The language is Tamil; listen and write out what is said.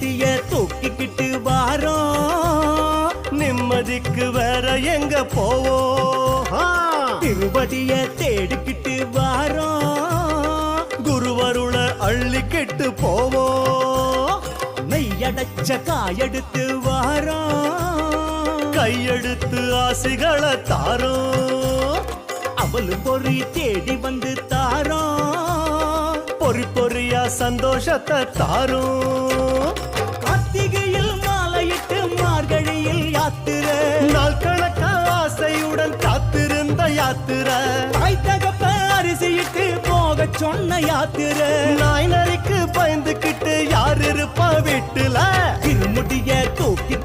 திருமுடிய தூக்கிக்கிட்டு வாரோம். நிம்மதிக்கு வேற எங்க போவோம்? திருவடிய தேடிக்கிட்டு வாரோம். குருவருள அள்ளிக்கிட்டு போவோம். மெய்யடைச்ச காயெடுத்து வாரோம். கையெடுத்து ஆசைகளை தாரோம். அவளும் பொறி தேடி வந்து தாரோம். பொறி பொறியா சந்தோஷத்தை தாரோம். நாள் கணக்க ஆசையுடன் காத்திருந்த யாத்திரை. தாய் தகப்ப அரிசியிட்டு போக சொன்ன யாத்திரை. நாய் நரிக்கு பயந்துகிட்டு யார் இருப்பா வீட்டுல? திருமுடிய தூக்கி